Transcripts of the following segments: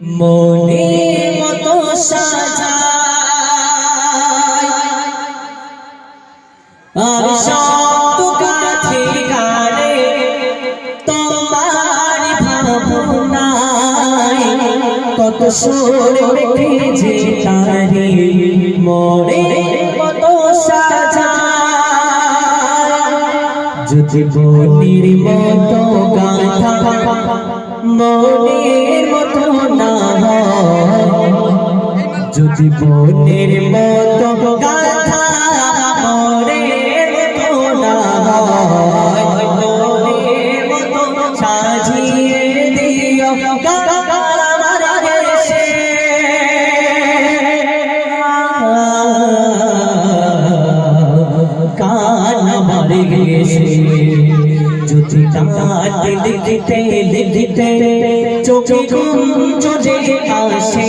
মনে মতো সাজায়। আর সব কাছে গানে তোমার ভাবনায় কত সুর যে তারে। মনে মতো সাজায়। যদি বনির মতো গাথা, মনের যদি বনের মতো গাথা না হয়। মনের মতো সাজিয়ে দিও কান আমার গেছে। যদি চলে আসে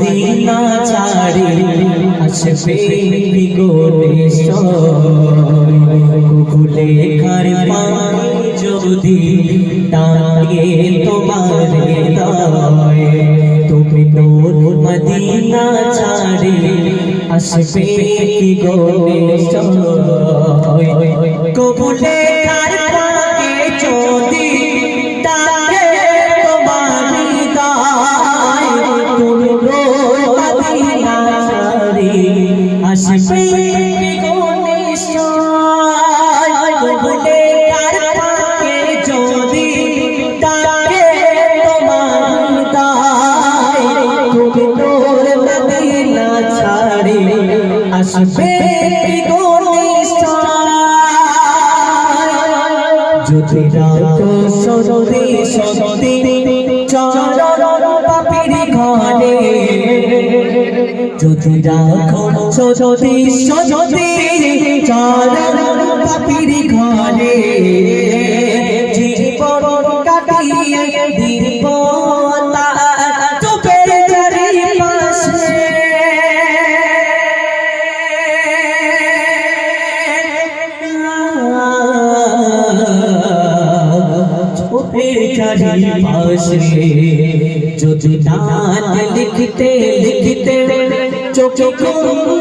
মদিনা ছাড়ি আসবে বিগোনে কবুলে খার পাকে যদি তাকে তোমার হৃদয়। তুমি নূর মদিনা আসবে আসবে যদি সত্যি সত্যি পাপির ঘরে। যদি রাখো সত্যি সত্যি, চরণ পাপির ঘরে। জীবন কাটিয়ে দিব চোখের চারিপাশে যদি নাত লিখতে লিখতে চোখে ঘুম